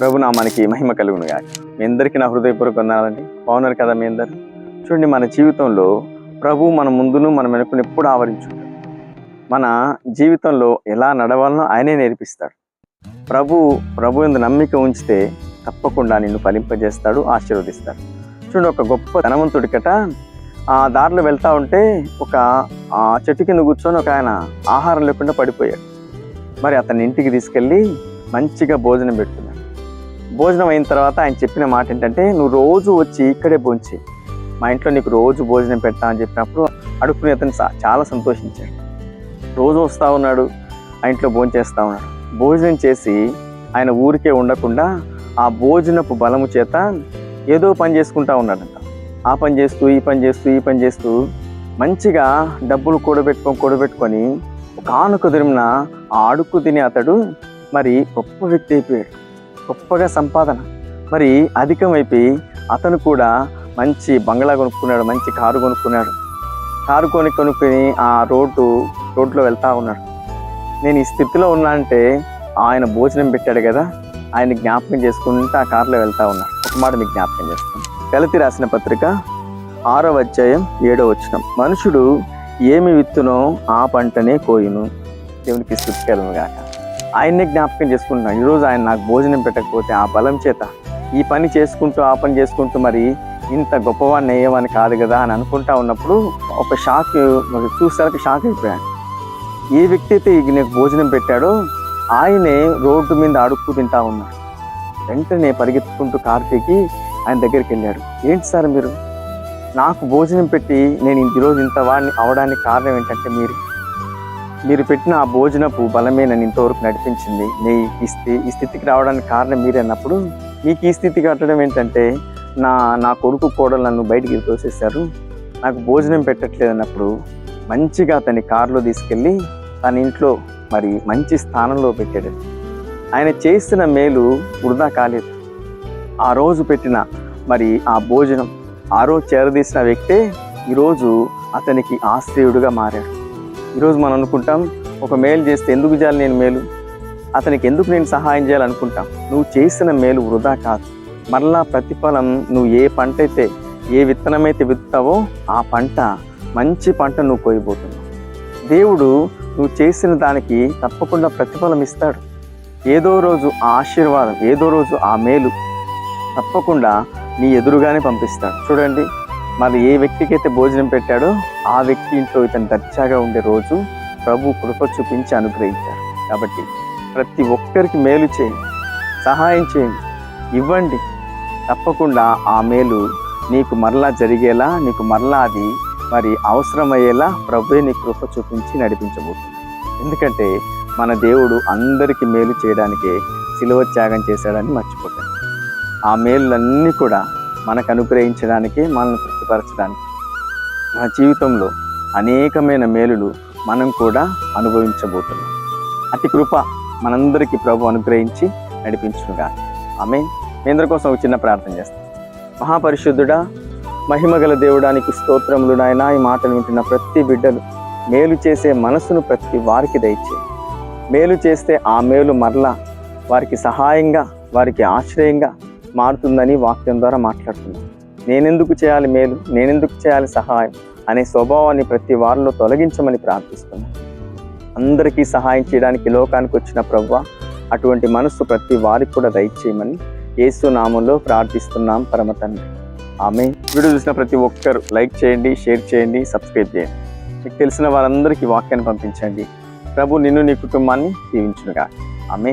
ప్రభు నా మనకి మహిమ కలుగును గాక మీ అందరికీ నా హృదయపూర్వక వందనాలండి. బాగున్నారు కదా మీ అందరు? చూడండి మన జీవితంలో ప్రభు మన ముందును మన వెనుకను ఎప్పుడు ఆవరించుంటాడు. మన జీవితంలో ఎలా నడవాలనో ఆయనే నేర్పిస్తాడు. ప్రభు ప్రభు ఎందు నమ్మిక ఉంచితే తప్పకుండా నిన్ను ఫలింపజేస్తాడు ఆశీర్వదిస్తాడు. చూడండి ఒక గొప్ప ధనవంతుడికట ఆ దారిలో వెళ్తా ఉంటే ఒక ఆ చెట్టు కింద కూర్చొని ఒక ఆయన ఆహారం లేకుండా పడిపోయాడు. మరి అతని ఇంటికి తీసుకెళ్ళి మంచిగా భోజనం పెడుతున్నాడు భోజనం అయిన తర్వాత ఆయన చెప్పిన మాట ఏంటంటే నువ్వు రోజు వచ్చి ఇక్కడే భోంచి మా ఇంట్లో నీకు రోజు భోజనం పెడతా అని చెప్పినప్పుడు అడుక్కునే అతను చాలా సంతోషించాడు. రోజు వస్తూ ఉన్నాడు ఆ ఇంట్లో భోంచేస్తూ ఉన్నాడు. భోజనం చేసి ఆయన ఊరికే ఉండకుండా ఆ భోజనపు బలము చేత ఏదో పని చేసుకుంటా ఉన్నాడంట. ఆ పని చేస్తూ ఈ పని చేస్తూ ఈ పని చేస్తూ మంచిగా డబ్బులు కూడబెట్టుకొని కూడబెట్టుకొని ఒక ఆనుకు ఆ అడుక్కు తినే అతడు మరి గొప్ప వ్యక్తి అయిపోయాడు. గొప్పగా సంపాదన. మరి అధికమైపోయి అతను కూడా మంచి బంగ్లా కొనుక్కున్నాడు మంచి కారు కొనుక్కున్నాడు. కారు కొని కొనుక్కొని ఆ రోడ్డు రోడ్లో వెళ్తూ ఉన్నాడు. నేను ఈ స్థితిలో ఉన్నా అంటే ఆయన భోజనం పెట్టాడు కదా ఆయన జ్ఞాపకం చేసుకుంటూ ఆ కారులో వెళ్తా ఉన్నాడు. ఒక మాట మీకు జ్ఞాపకం చేస్తాను. కలిపి రాసిన పత్రిక ఆరో అధ్యాయం ఏడో వచ్చిన మనుషుడు ఏమి విత్తునో ఆ పంటనే కోయును. దేవునికి స్థుతికెళ్ళను గాక. ఆయన్నే జ్ఞాపకం చేసుకుంటున్నాను ఈరోజు ఆయన నాకు భోజనం పెట్టకపోతే ఆ బలం చేత ఈ పని చేసుకుంటూ ఆ పని చేసుకుంటూ మరి ఇంత గొప్పవాడిని అయ్యేవాని కాదు కదా అని అనుకుంటా ఉన్నప్పుడు ఒక షాక్ మరి చూసేసరికి షాక్ అయిపోయాను. ఏ వ్యక్తి అయితే ఈ నీకు భోజనం పెట్టాడో ఆయనే రోడ్డు మీద అడుక్కు తింటా ఉన్నాడు. వెంటనే పరిగెత్తుకుంటూ కార్తీకి ఆయన దగ్గరికి వెళ్ళాడు. ఏంటి సార్ మీరు? నాకు భోజనం పెట్టి నేను ఈరోజు ఇంత వాడిని అవడానికి కారణం ఏంటంటే మీరు మీరు పెట్టిన ఆ భోజనపు బలమే నన్ను ఇంతవరకు నడిపించింది. నీ ఈ స్థితి ఈ స్థితికి రావడానికి కారణం మీరే అన్నప్పుడు మీకు ఈ స్థితి కట్టడం ఏంటంటే నా నా కొడుకు కోడలు నన్ను బయటికి తోసేశారు. నాకు భోజనం పెట్టట్లేదు అన్నప్పుడు మంచిగా అతని కారులో తీసుకెళ్ళి తన ఇంట్లో మరి మంచి స్థానంలో పెట్టాడు. ఆయన చేసిన మేలు వృధా కాలేదు. ఆ రోజు పెట్టిన మరి ఆ భోజనం ఆ రోజు చేరదీసిన వ్యక్తే ఈరోజు అతనికి ఆశ్రయుడుగా మారాడు. ఈరోజు మనం అనుకుంటాం ఒక మేలు చేస్తే ఎందుకు చేయాలి నేను మేలు? అతనికి ఎందుకు నేను సహాయం చేయాలనుకుంటాం? నువ్వు చేసిన మేలు వృధా కాదు. మరలా ప్రతిఫలం నువ్వు ఏ పంట అయితే ఏ విత్తనమైతే విత్తావో ఆ పంట మంచి పంట నువ్వు కోయబోతున్నావు. దేవుడు నువ్వు చేసిన దానికి తప్పకుండా ప్రతిఫలం ఇస్తాడు. ఏదో రోజు ఆ ఆశీర్వాదం ఏదో రోజు ఆ మేలు తప్పకుండా నీ ఎదురుగానే పంపిస్తాడు. చూడండి మరి ఏ వ్యక్తికి అయితే భోజనం పెట్టాడో ఆ వ్యక్తి ఇంట్లో ఇతను దర్జాగా ఉండే రోజు ప్రభు కృప చూపించి అనుగ్రహించారు. కాబట్టి ప్రతి ఒక్కరికి మేలు చేయండి సహాయం చేయండి ఇవ్వండి. తప్పకుండా ఆ మేలు నీకు మరలా జరిగేలా నీకు మరలా అది మరి అవసరమయ్యేలా ప్రభువే నీ కృప చూపించి నడిపించబోతుంది. ఎందుకంటే మన దేవుడు అందరికీ మేలు చేయడానికే సిలువ త్యాగం చేశాడని మర్చిపోతాడు ఆ మేలులన్నీ కూడా మనకు అనుగ్రహించడానికి మనల్ని తృప్తిపరచడానికి. మన జీవితంలో అనేకమైన మేలులు మనం కూడా అనుభవించబోతున్నాం. అతి కృప మనందరికీ ప్రభు అనుగ్రహించి నడిపించుగా ఆమె మీ కోసం ఒక చిన్న ప్రార్థన చేస్తాం. మహాపరిశుద్ధుడా మహిమగల దేవుడానికి స్తోత్రములు నాయన. ఈ మాటలు వింటున్న ప్రతి బిడ్డలు మేలు చేసే మనసును ప్రతి వారికి దయచే మేలు చేస్తే ఆ మేలు మరలా వారికి సహాయంగా వారికి ఆశ్రయంగా మారుతుందని వాక్యం ద్వారా మాట్లాడుతున్నాం. నేనెందుకు చేయాలి మేలు? నేనెందుకు చేయాలి సహాయం? అనే స్వభావాన్ని ప్రతి వారిలో తొలగించమని ప్రార్థిస్తున్నాం. అందరికీ సహాయం చేయడానికి లోకానికి వచ్చిన ప్రవ్వ అటువంటి మనస్సు ప్రతి వారికి కూడా దయచేయమని యేసు నామంలో ప్రార్థిస్తున్నాం పరమ తండ్రి. ఆమె వీడియో చూసిన ప్రతి ఒక్కరు లైక్ చేయండి షేర్ చేయండి సబ్స్క్రైబ్ చేయండి. మీకు తెలిసిన వారందరికీ వాక్యాన్ని పంపించండి. ప్రభు నిన్ను నీ కుటుంబాన్ని దీవించునుగా ఆమె